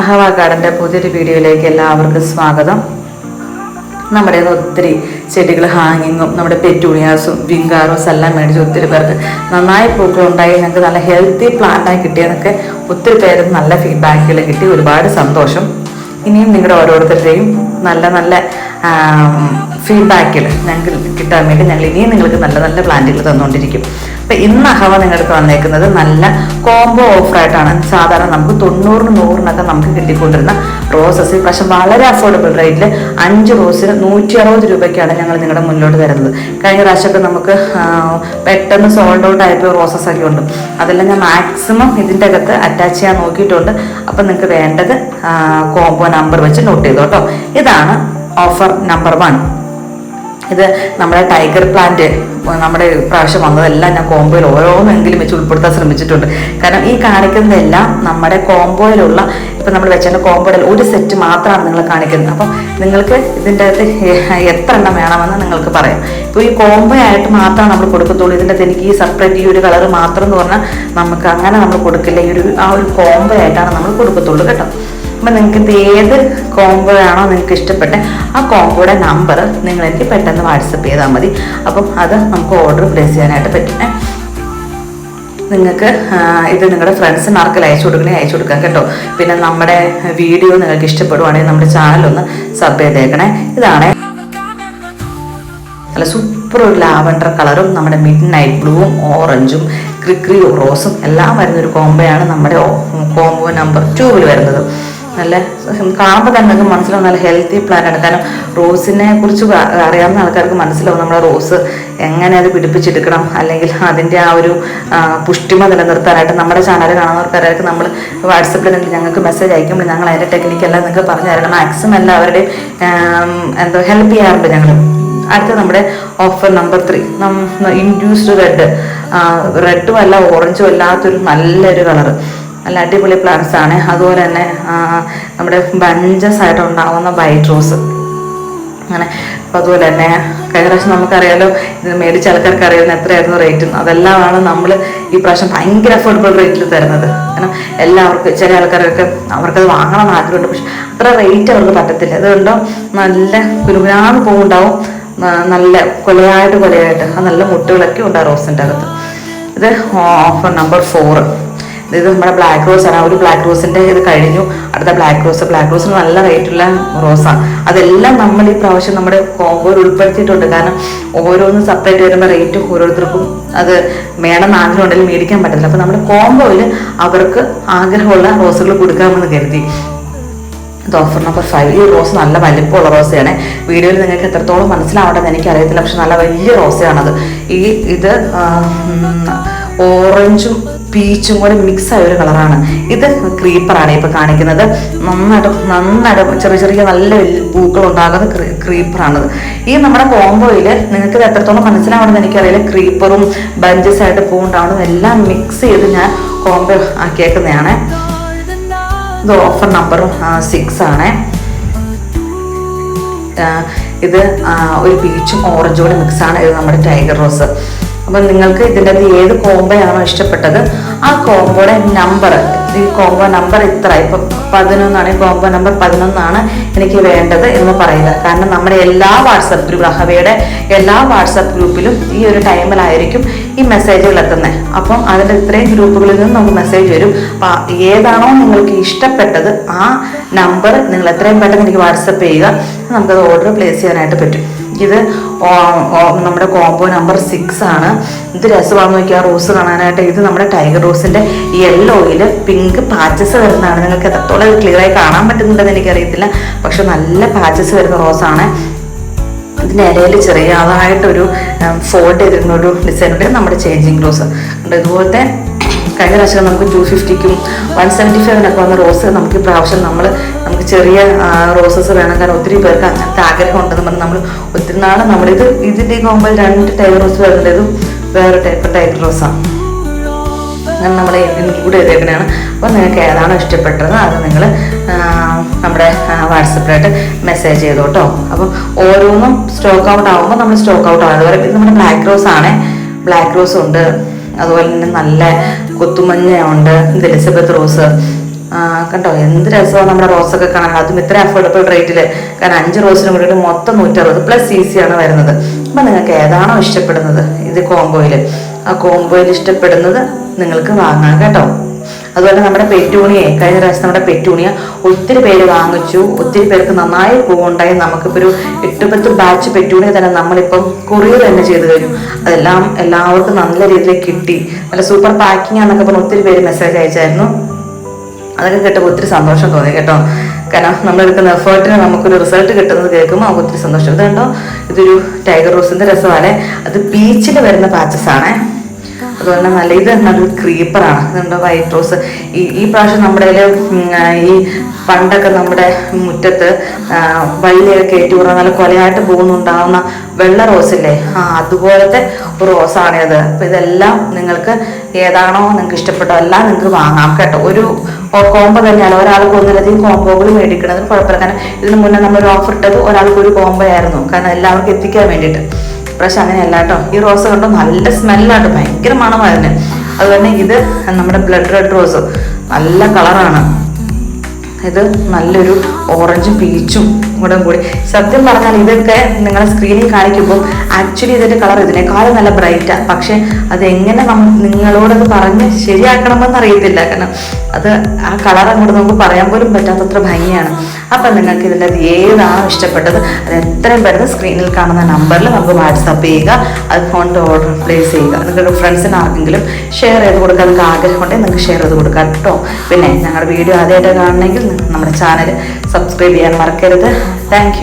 അഹവ ഗാർഡന്റെ പുതിയൊരു വീഡിയോയിലേക്ക് എല്ലാവർക്കും സ്വാഗതം. നമ്മുടെ ഒത്തിരി ചെടികൾ ഹാങ്ങിങ്ങും നമ്മുടെ പെറ്റൂണിയാസും വിങ്കാറോസ് എല്ലാം മേടിച്ച് ഒത്തിരി പേർക്ക് നന്നായി പൂക്കളുണ്ടായി ഞങ്ങൾക്ക് നല്ല ഹെൽത്തി പ്ലാന്റായി കിട്ടിയെന്നൊക്കെ ഒത്തിരി പേര് നല്ല ഫീഡ്ബാക്കുകൾ കിട്ടി. ഒരുപാട് സന്തോഷം. ഇനിയും നിങ്ങളുടെ ഓരോരുത്തരുടെയും നല്ല നല്ല ഫീഡ്ബാക്കുകൾ ഞങ്ങൾക്ക് കിട്ടാൻ വേണ്ടി ഞങ്ങൾ ഇനിയും നിങ്ങൾക്ക് നല്ല നല്ല പ്ലാന്റുകൾ തന്നുകൊണ്ടിരിക്കും. അപ്പം ഇന്ന് അഹവ നിങ്ങൾക്ക് വന്നേക്കുന്നത്. നല്ല കോംബോ ഓഫറായിട്ടാണ് സാധാരണ നമുക്ക് തൊണ്ണൂറിന് നൂറിനൊക്കെ നമുക്ക് കിട്ടിക്കൊണ്ടിരുന്ന റോസസ് പക്ഷെ വളരെ അഫോർഡബിൾ റേറ്റിൽ അഞ്ച് റോസിന് നൂറ്റി അറുപത് രൂപയ്ക്കാണ് ഞങ്ങൾ നിങ്ങളുടെ മുന്നോട്ട് തരുന്നത്. കഴിഞ്ഞ പ്രാവശ്യമൊക്കെ നമുക്ക് പെട്ടെന്ന് സോൾഡ് ഔട്ട് ആയപ്പോൾ റോസസ് ഒക്കെ ഉണ്ട്. അതെല്ലാം ഞാൻ മാക്സിമം ഇതിന്റെ അകത്ത് അറ്റാച്ച് ചെയ്യാൻ നോക്കിയിട്ടുണ്ട്. അപ്പം നിങ്ങൾക്ക് വേണ്ടത് കോംബോ നമ്പർ വെച്ച് നോട്ട് ചെയ്തോട്ടോ ഇതാണ് ഓഫർ നമ്പർ വൺ ഇത് നമ്മുടെ ടൈഗർ പ്ലാന്റ് നമ്മുടെ പ്രാവശ്യം വന്നതെല്ലാം ഞാൻ കോംബോയിൽ ഓരോന്നെങ്കിലും വെച്ച് ഉൾപ്പെടുത്താൻ ശ്രമിച്ചിട്ടുണ്ട്. കാരണം ഈ കാണിക്കുന്നതെല്ലാം നമ്മുടെ കോംബോയിലുള്ള ഇപ്പം നമ്മൾ വെച്ചാൽ കോംബോയിൽ ഒരു സെറ്റ് മാത്രമാണ് നിങ്ങൾ കാണിക്കുന്നത്. അപ്പം നിങ്ങൾക്ക് ഇതിന്റെ അകത്ത് എത്ര എണ്ണം വേണമെന്ന് നിങ്ങൾക്ക് പറയാം. ഇപ്പോൾ ഈ കോംബോ ആയിട്ട് മാത്രമാണ് നമ്മൾ കൊടുക്കത്തുള്ളൂ. ഇതിന്റെ അകത്ത് എനിക്ക് ഈ സെപ്പറേറ്റ് ഈ ഒരു കളർ മാത്രം എന്ന് പറഞ്ഞാൽ നമുക്ക് അങ്ങനെ നമ്മൾ കൊടുക്കില്ല. ഈ ഒരു ആ ഒരു കോംബോ ആയിട്ടാണ് നമ്മൾ കൊടുക്കത്തുള്ളൂ കേട്ടോ. അപ്പം നിങ്ങൾക്ക് ഏത് ആണോ നിങ്ങൾക്ക് ഇഷ്ടപ്പെട്ട ആ കോംബോയുടെ നമ്പർ നിങ്ങൾ എനിക്ക് പെട്ടെന്ന് വാട്സപ്പ് ചെയ്താൽ മതി. അപ്പം അത് നമുക്ക് ഓർഡർ പ്ലേസ് ചെയ്യാനായിട്ട് പറ്റുന്നത് നിങ്ങൾക്ക് ഇത് നിങ്ങളുടെ ഫ്രണ്ട്സിന് ആർക്കെങ്കിലും അയച്ചു കൊടുക്കണേ അയച്ചു കൊടുക്കാം കേട്ടോ. പിന്നെ നമ്മുടെ വീഡിയോ നിങ്ങൾക്ക് ഇഷ്ടപ്പെടുവാണെങ്കിൽ നമ്മുടെ ചാനലൊന്ന് സബ് ചെയ്തേക്കണേ. ഇതാണ്. നല്ല സൂപ്പർ ഒരു ലാവൻഡർ കളറും നമ്മുടെ മിഡ് നൈറ്റ് ബ്ലൂവും ഓറഞ്ചും ക്രിക്രി റോസും എല്ലാം വരുന്നൊരു കോംബോയാണ് നമ്മുടെ കോംബോ നമ്പർ ടൂവിൽ വരുന്നത്. നല്ല കാണുമ്പോൾ തന്നെ നിങ്ങൾക്ക് മനസ്സിലാവും നല്ല ഹെൽത്തി പ്ലാനാണ് കാരണം റോസിനെ കുറിച്ച് അറിയാവുന്ന ആൾക്കാർക്ക് മനസ്സിലാവും നമ്മുടെ റോസ് എങ്ങനെ അത് പിടിപ്പിച്ചെടുക്കണം. അല്ലെങ്കിൽ അതിന്റെ ആ ഒരു പുഷ്ടിമ നിലനിർത്താനായിട്ട് നമ്മുടെ ചാനൽ കാണുന്നവർക്കാരായിരിക്കും നമ്മൾ വാട്സപ്പിൽ നിങ്ങൾ ഞങ്ങൾക്ക് മെസ്സേജ് അയക്കുമ്പോൾ ഞങ്ങൾ അതിന്റെ ടെക്നിക്കെല്ലാം നിങ്ങൾക്ക് പറഞ്ഞു തരണം മാക്സിമം എല്ലാവരുടെയും എന്തോ ഹെൽപ്പ് ചെയ്യാറുണ്ട് ഞങ്ങൾ അടുത്ത നമ്മുടെ offer number three induced red റെഡും അല്ല ഓറഞ്ചും അല്ലാത്തൊരു നല്ലൊരു കളറ് നല്ല അടിപൊളി പ്ലാന്റ്സ് ആണ്. അതുപോലെ തന്നെ നമ്മുടെ ബഞ്ചസ് ആയിട്ട് ഉണ്ടാവുന്ന വൈറ്റ് റോസ് അങ്ങനെ അപ്പോൾ അതുപോലെ തന്നെ കഴിഞ്ഞ പ്രാവശ്യം നമുക്കറിയാലോ ഇത് മേടിച്ച ആൾക്കാർക്ക് അറിയാവുന്ന എത്രയായിരുന്നു റേറ്റ് അതെല്ലാമാണ് നമ്മൾ ഈ പ്രാവശ്യം ഭയങ്കര അഫോർഡബിൾ റേറ്റിൽ തരുന്നത്. കാരണം എല്ലാവർക്കും ചില ആൾക്കാരൊക്കെ അവർക്കത് വാങ്ങണം ആഗ്രഹമുണ്ട്. പക്ഷെ അത്ര റേറ്റ് അവർക്ക് പറ്റത്തില്ല. അതുകൊണ്ടോ നല്ല കുരുകുരാന്ന് പൂവുണ്ടാവും. നല്ല കൊലയായിട്ട് കൊലയായിട്ട് നല്ല മുട്ടുകളൊക്കെ ഉണ്ട് ആ റോസിന്റെ അകത്ത്. ഇത് ഓഫർ നമ്പർ ഫോർ ഇത് നമ്മുടെ ബ്ലാക്ക് റോസ് ആണ്. ഒരു ബ്ലാക്ക് റോസിന്റെ ഇത് കഴിഞ്ഞു. അടുത്ത ബ്ലാക്ക് റോസ് ബ്ലാക്ക് റോസിന് നല്ല റേറ്റുള്ള റോസാണ് അതെല്ലാം നമ്മൾ ഈ പ്രാവശ്യം നമ്മുടെ കോമ്പോയിൽ ഉൾപ്പെടുത്തിയിട്ടുണ്ട്. കാരണം ഓരോന്നും സെപ്പറേറ്റ് വരുമ്പോൾ റേറ്റ് ഓരോരുത്തർക്കും അത് വേണമെന്ന് ആഗ്രഹം ഉണ്ടെങ്കിൽ മേടിക്കാൻ പറ്റത്തില്ല. അപ്പോൾ നമ്മുടെ കോമ്പോയിൽ അവർക്ക് ആഗ്രഹമുള്ള റോസുകൾ കൊടുക്കാമെന്ന് കരുതി. ഇത് ഓഫർ നമ്പർ ഫൈവ് ഈ റോസ് നല്ല വലിപ്പമുള്ള റോസയാണ് വീഡിയോയിൽ നിങ്ങൾക്ക് എത്രത്തോളം മനസ്സിലാവണമെന്ന് എനിക്കറിയത്തില്ല. പക്ഷെ നല്ല വലിയ റോസയാണത് ഈ ഇത് ഓറഞ്ചും പീച്ചും കൂടെ മിക്സ് ആയ ഒരു കളറാണ്. ഇത് ക്രീപ്പറാണ് ഇപ്പൊ കാണിക്കുന്നത്. നന്നായിട്ട് നന്നായിട്ട് ചെറിയ ചെറിയ നല്ല പൂക്കൾ ഉണ്ടാകുന്ന ക്രീപ്പറാണത് ഈ നമ്മുടെ കോംബോയിൽ നിങ്ങൾക്ക് ഇത് എത്രത്തോളം മനസ്സിലാവണമെന്ന് എനിക്കറിയില്ല. ക്രീപ്പറും ബഞ്ചസ് ആയിട്ട് പൂണ്ടാവണം എല്ലാം മിക്സ് ചെയ്ത് ഞാൻ കോംബോ ആക്കിയേക്കുന്നതാണ്. ഇത് ഓഫർ നമ്പറും സിക്സ് ആണ്. ഇത് ഒരു പീച്ചും ഓറഞ്ചും കൂടെ മിക്സ് ആണ്. ഇത് നമ്മുടെ ടൈഗർ റോസ് അപ്പം നിങ്ങൾക്ക് ഇതിന്റെ അകത്ത് ഏത് കോംബോയാണോ ഇഷ്ടപ്പെട്ടത് ആ കോംബോയുടെ നമ്പർ ഈ കോംബോ നമ്പർ ഇത്ര ഇപ്പം പതിനൊന്നാണ് കോംബോ നമ്പർ പതിനൊന്നാണ് എനിക്ക് വേണ്ടത് എന്ന് പറയുക. കാരണം നമ്മുടെ എല്ലാ വാട്സപ്പ് ഗ്രൂപ്പ് റഹവയുടെ എല്ലാ വാട്സപ്പ് ഗ്രൂപ്പിലും ഈ ഒരു ടൈമിലായിരിക്കും ഈ മെസ്സേജുകൾ എത്തുന്നത് അപ്പം അതിന്റെ ഇത്രയും ഗ്രൂപ്പുകളിൽ നിന്ന് നമുക്ക് മെസ്സേജ് വരും. അപ്പം ഏതാണോ നിങ്ങൾക്ക് ഇഷ്ടപ്പെട്ടത് ആ നമ്പർ നിങ്ങൾ എത്രയും പെട്ടെന്ന് എനിക്ക് വാട്സപ്പ് ചെയ്യുക. നമുക്കത് ഓർഡർ പ്ലേസ് ചെയ്യാനായിട്ട് പറ്റും. ഇത് നമ്മുടെ കോംബോ നമ്പർ സിക്സ് ആണ്. ഇത് രസമാണെന്ന് നോക്കിയാൽ റോസ് കാണാനായിട്ട്. ഇത് നമ്മുടെ ടൈഗർ റോസിന്റെ യെല്ലോയിൽ പിങ്ക് പാച്ചസ് വരുന്നതാണ്. നിങ്ങൾക്ക് എത്രത്തോളം ക്ലിയർ ആയി കാണാൻ പറ്റുന്നുണ്ടെന്ന് എനിക്കറിയത്തില്ല. പക്ഷെ നല്ല പാച്ചസ് വരുന്ന റോസാണ് ഇതിന്റെ ഇടയിൽ ചെറിയതായിട്ടൊരു ഫോൾഡ് ചെയ്തിരുന്ന ഒരു ഡിസൈനുണ്ട് നമ്മുടെ ചേഞ്ചിങ് റോസ് ഇതുപോലത്തെ കഴിഞ്ഞ പ്രാവശ്യം നമുക്ക് ടു ഫിഫ്റ്റിക്കും വൺ സെവന്റി ഫൈവിനൊക്കെ വന്ന റോസ് നമുക്ക് പ്രാവശ്യം നമ്മൾ നമുക്ക് ചെറിയ റോസസ് വേണം. കാരണം ഒത്തിരി പേർക്ക് അങ്ങനത്തെ ആഗ്രഹം ഉണ്ടെന്ന് പറഞ്ഞ് നമ്മൾ ഒത്തിരി നാൾ നമ്മളിത് ഇതിന്റെ പോകുമ്പോൾ രണ്ട് ടൈപ്പ് റോസ് വേറെതും വേറെ ടൈപ്പ് ടൈപ്പ് റോസാണ് അങ്ങനെ നമ്മൾ ഇൻക്ലൂഡ് ചെയ്തേക്കുന്നതാണ് അപ്പോൾ നിങ്ങൾക്ക് ഏതാണോ ഇഷ്ടപ്പെട്ടത് അത് നിങ്ങൾ നമ്മുടെ വാട്സപ്പിലായിട്ട് മെസ്സേജ് ചെയ്തോട്ടോ. കേട്ടോ അപ്പം ഓരോന്നും സ്റ്റോക്ക് ഔട്ട് ആകുമ്പോൾ നമ്മൾ സ്റ്റോക്ക് ഔട്ട് ആകും അതുപോലെ ഇത് നമ്മുടെ ബ്ലാക്ക് റോസ് ആണ്. ബ്ലാക്ക് റോസ് ഉണ്ട്. അതുപോലെ തന്നെ നല്ല കൊത്തുമഞ്ഞ ഉണ്ട് ഇത് എലിസബത്ത് റോസ്. കണ്ടോ? എന്ത് രസമാണ് നമ്മുടെ റോസൊക്കെ കാണാൻ. അതും ഇത്ര അഫോർഡബിൾ റേറ്റിൽ കാരണം അഞ്ച് റോസിനും കൂടിയിട്ട് മൊത്തം നൂറ്ററുപത് പ്ലസ് സി സി ആണ് വരുന്നത്. അപ്പം നിങ്ങൾക്ക് ഏതാണോ ഇഷ്ടപ്പെടുന്നത് ഇത് കോംബോയിൽ ആ കോംബോയിൽ ഇഷ്ടപ്പെടുന്നത് നിങ്ങൾക്ക് വാങ്ങാം കേട്ടോ. അതുപോലെ നമ്മുടെ പെറ്റൂണിയെ കഴിഞ്ഞ പ്രാവശ്യം നമ്മുടെ പെറ്റൂണിയ ഒത്തിരി പേര് വാങ്ങിച്ചു. ഒത്തിരി പേർക്ക് നന്നായി പൂവുണ്ടായി. നമുക്കിപ്പോൾ ഒരു എട്ട് പത്ത് ബാച്ച് പെറ്റൂണിയ തന്നെ നമ്മളിപ്പം കൊറിയർ തന്നെ ചെയ്തു കഴിഞ്ഞു അതെല്ലാം എല്ലാവർക്കും നല്ല രീതിയിൽ കിട്ടി. നല്ല സൂപ്പർ പാക്കിംഗ് ആണെന്നൊക്കെ പറഞ്ഞ് ഒത്തിരി പേര് മെസ്സേജ് അയച്ചായിരുന്നു. അതൊക്കെ കേട്ടപ്പോൾ ഒത്തിരി സന്തോഷം തോന്നി കേട്ടോ. കാരണം നമ്മൾ എടുക്കുന്ന എഫേർട്ടിന് നമുക്കൊരു റിസൾട്ട് കിട്ടുന്നത് കേൾക്കുമ്പോൾ നമുക്ക് ഒത്തിരി സന്തോഷം. ഇത് കണ്ടോ? ഇതൊരു ടൈഗർ റോസിന്റെ രസമാണ്. അത് ബീച്ചിൽ വരുന്ന പാച്ചസ് ആണേ. തന്നെ നല്ല ഇത് നല്ലൊരു ക്രീപ്പറാണ് ഇതുണ്ട് വൈറ്റ് റോസ് ഈ ഈ പ്രാവശ്യം നമ്മുടെ ഈ പണ്ടൊക്കെ നമ്മുടെ മുറ്റത്ത് വള്ളിയൊക്കെ കയറ്റി വിടുന്ന നല്ല കൊലയായിട്ട് പോകുന്നുണ്ടാവുന്ന വെള്ള റോസില്ലേ ആ അതുപോലത്തെ ഒരു റോസാണ് ഇത്. അപ്പൊ ഇതെല്ലാം നിങ്ങൾക്ക് ഏതാണോ നിങ്ങൾക്ക് ഇഷ്ടപ്പെട്ടോ എല്ലാം നിങ്ങൾക്ക് വാങ്ങാം കേട്ടോ. ഒരു കോംബോ തന്നെയാണ് ഒരാൾക്ക് ഒന്നിലധികം കോംബോകൾ മേടിക്കണതിന് കുഴപ്പമില്ല. കാരണം ഇതിന് മുന്നേ നമ്മളൊരു ഓഫർ ഇട്ടത് ഒരാൾക്ക് ഒരു കോംബോ ആയിരുന്നു. കാരണം എല്ലാവർക്കും എത്തിക്കാൻ വേണ്ടിയിട്ട്. പക്ഷെ അങ്ങനെയല്ല കേട്ടോ. ഈ റോസ് കണ്ടോ? നല്ല സ്മെല്ലാട്ടോ ഭയങ്കര മണമായിരുന്നു. അതുപോലെ ഇത് നമ്മുടെ ബ്ലഡ് റെഡ് റോസ് നല്ല കളറാണ് ഇത് നല്ലൊരു ഓറഞ്ചും പീച്ചും കൂടെ കൂടി. സത്യം പറഞ്ഞാൽ ഇതൊക്കെ നിങ്ങളെ സ്ക്രീനിൽ കാണിക്കുമ്പോൾ ആക്ച്വലി ഇതിന്റെ കളർ ഇതിനേക്കാളും നല്ല ബ്രൈറ്റാണ് പക്ഷേ അതെങ്ങനെ നിങ്ങളോടത് പറഞ്ഞ് ശരിയാക്കണമെന്ന് അറിയത്തില്ല കാരണം അത് ആ കളർ അങ്ങോട്ട് നമുക്ക് പറയാൻ പോലും പറ്റാത്തത്ര ഭംഗിയാണ്. അപ്പം നിങ്ങൾക്ക് ഇതിന്റെ ഏതാണോ ഇഷ്ടപ്പെട്ടത്? അത് എത്രയും പെട്ടെന്ന് സ്ക്രീനിൽ കാണുന്ന നമ്പറിൽ നമുക്ക് വാട്സപ്പ് ചെയ്യുക. അത് ഫോണിന്റെ ഓർഡർ പ്ലേസ് ചെയ്യുക. നിങ്ങളുടെ ഫ്രണ്ട്സിന് ആർക്കെങ്കിലും ഷെയർ ചെയ്ത് കൊടുക്കാൻ നിങ്ങൾക്ക് ആഗ്രഹമുണ്ടെങ്കിൽ നിങ്ങൾക്ക് ഷെയർ ചെയ്ത് കൊടുക്കാം കേട്ടോ പിന്നെ ഞങ്ങളുടെ വീഡിയോ ആദ്യമായിട്ട് കാണണമെങ്കിൽ നമ്മുടെ ചാനൽ സബ്സ്ക്രൈബ് ചെയ്യാൻ മറക്കരുത്. താങ്ക്